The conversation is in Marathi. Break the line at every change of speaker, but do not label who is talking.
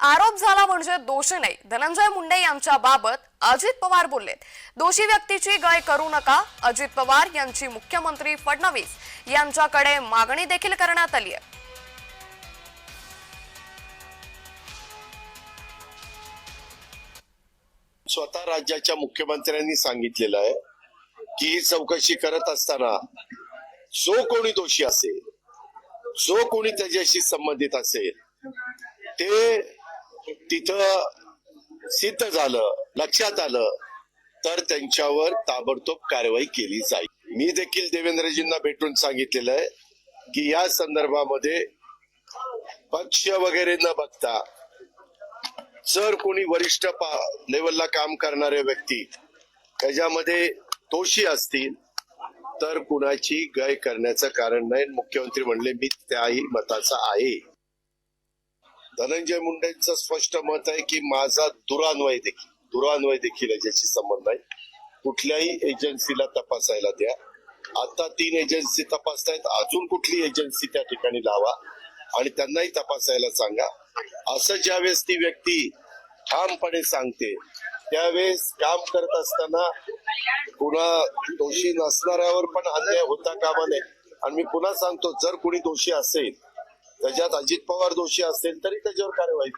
आरोप झाला म्हणजे दोष नाही. धनंजय मुंडे यांच्या बाबत अजित पवार बोललेत. दोषी व्यक्तीची गय करू नका अजित पवार यांची मुख्यमंत्री फडणवीस यांच्याकडे मागणी देखील करण्यात आली आहे.
स्वतः राज्याच्या मुख्यमंत्र्यांनी सांगितलेलं आहे की ही चौकशी करत असताना जो कोणी दोषी असेल जो कोणी त्याच्याशी संबंधित असेल ते तिथं सिद्ध झालं लक्षात आलं तर त्यांच्यावर ताबडतोब कारवाई केली जाईल. मी देखील देवेंद्रजींना भेटून सांगितलेलं आहे की या संदर्भामध्ये पक्ष वगैरे न बघता जर कोणी वरिष्ठ पा- लेवलला काम करणारे व्यक्ती त्याच्यामध्ये दोषी असतील तर कुणाची गय करण्याचं कारण नाही. मुख्यमंत्री म्हणले मी त्याही मताचा आहे. धनंजय मुंडेंचं स्पष्ट मत आहे की माझा दुरान्वय देखील दुरान्वय देखील याच्याशी संबंध आहे कुठल्याही एजन्सीला तपासायला द्या. आता तीन एजन्सी तपासतायत अजून कुठली एजन्सी त्या ठिकाणी लावा आणि त्यांनाही तपासायला सांगा. असं ज्यावेळेस ती व्यक्ती ठामपणे सांगते त्यावेळेस काम करत असताना पुन्हा दोषी नसणाऱ्यावर पण अन्याय होता कामा नये. आणि मी पुन्हा सांगतो जर कुणी दोषी असेल त्याच्यात अजित पवार दोषी असेल तरी त्याच्यावर कारवाई.